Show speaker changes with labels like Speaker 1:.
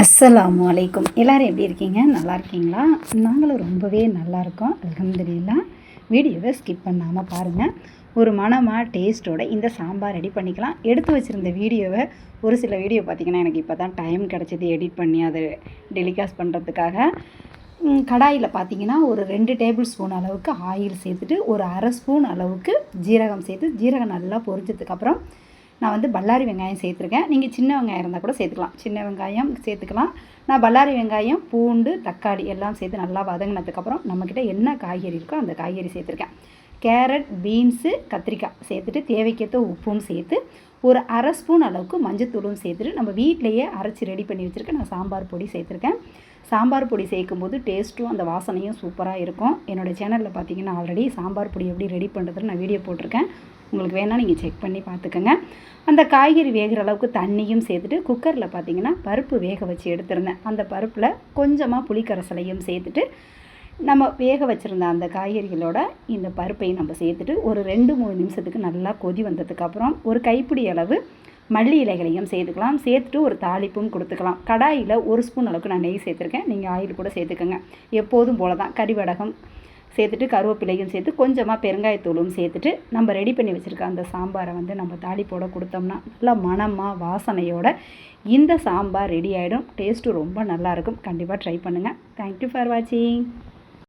Speaker 1: அஸ்ஸலாமு அலைக்கும் எல்லோரும் எப்படி இருக்கீங்க நல்லா இருக்கீங்களா நாங்களும் ரொம்பவே நல்லா இருக்கோம் அலமதுலாம் வீடியோவை ஸ்கிப் பண்ணாமல் பாருங்கள் ஒரு மனமாக டேஸ்ட்டோட இந்த சாம்பார் ரெடி பண்ணிக்கலாம் எடுத்து வச்சுருந்த வீடியோவை ஒரு சில வீடியோ பார்த்திங்கன்னா எனக்கு இப்போ தான் டைம் கிடச்சிது எடிட் பண்ணி அதை டெலிகாஸ்ட் பண்ணுறதுக்காக கடாயில் பார்த்தீங்கன்னா ஒரு ரெண்டு டேபிள் ஸ்பூன் அளவுக்கு ஆயில் சேர்த்துட்டு ஒரு அரை ஸ்பூன் அளவுக்கு ஜீரகம் சேர்த்து ஜீரகம் நல்லா பொரிச்சதுக்கப்புறம் நான் வந்து பல்லாரி வெங்காயம் சேர்த்துருக்கேன் நீங்கள் சின்ன வெங்காயம் இருந்தால் கூட சேர்த்துக்கலாம் சின்ன வெங்காயம் சேர்த்துக்கலாம் நான் பல்லாரி வெங்காயம் பூண்டு தக்காளி எல்லாம் சேர்த்து நல்லா வதங்கினதுக்கப்புறம் நம்மக்கிட்ட என்ன காய்கறி இருக்கோ அந்த காய்கறி சேர்த்துருக்கேன் கேரட் பீன்ஸு கத்திரிக்காய் சேர்த்துட்டு தேவைக்கேற்ற உப்பும் சேர்த்து ஒரு அரை ஸ்பூன் அளவுக்கு மஞ்சத்தூளும் சேர்த்துட்டு நம்ம வீட்டிலையே அரைச்சி ரெடி பண்ணி வச்சுருக்கேன் நான் சாம்பார் பொடி சேர்த்துருக்கேன் சாம்பார் பொடி சேர்க்கும்போது டேஸ்ட்டும் அந்த வாசனையும் சூப்பராக இருக்கும் என்னோடய சேனலில் பார்த்தீங்கன்னா ஆல்ரெடி சாம்பார் பொடி எப்படி ரெடி பண்ணுறதுன்னு நான் வீடியோ போட்டிருக்கேன் உங்களுக்கு வேணால் நீங்கள் செக் பண்ணி பார்த்துக்கோங்க அந்த காய்கறி வேகிற அளவுக்கு தண்ணியும் சேர்த்துட்டு குக்கரில் பார்த்தீங்கன்னா பருப்பு வேக வச்சு எடுத்திருந்தேன் அந்த பருப்பில் கொஞ்சமாக புளிக்கரைசலையும் சேர்த்துட்டு நம்ம வேக வச்சுருந்த அந்த காய்கறிகளோட இந்த பருப்பையும் நம்ம சேர்த்துட்டு ஒரு ரெண்டு மூணு நிமிஷத்துக்கு நல்லா கொதி வந்ததுக்கப்புறம் ஒரு கைப்பிடி அளவு மல்லி இலைகளையும் சேர்த்துக்கலாம் சேர்த்துட்டு ஒரு தாளிப்பும் கொடுத்துக்கலாம் கடாயில் ஒரு ஸ்பூன் அளவுக்கு நான் நெய் சேர்த்துருக்கேன் நீங்கள் ஆயில் கூட சேர்த்துக்கோங்க எப்போதும் போல தான் கறிவடகம் சேர்த்துட்டு கருவேப்பிலையும் சேர்த்து கொஞ்சமாக பெருங்காயத்தூளும் சேர்த்துட்டு நம்ம ரெடி பண்ணி வச்சுருக்க அந்த சாம்பாரை வந்து நம்ம தாளிப்போட கொடுத்தோம்னா நல்லா மனமாக வாசனையோட இந்த சாம்பார் ரெடி ஆகிடும் டேஸ்ட்டு ரொம்ப நல்லாயிருக்கும் கண்டிப்பாக ட்ரை பண்ணுங்கள் தேங்க்யூ ஃபார் வாட்சிங்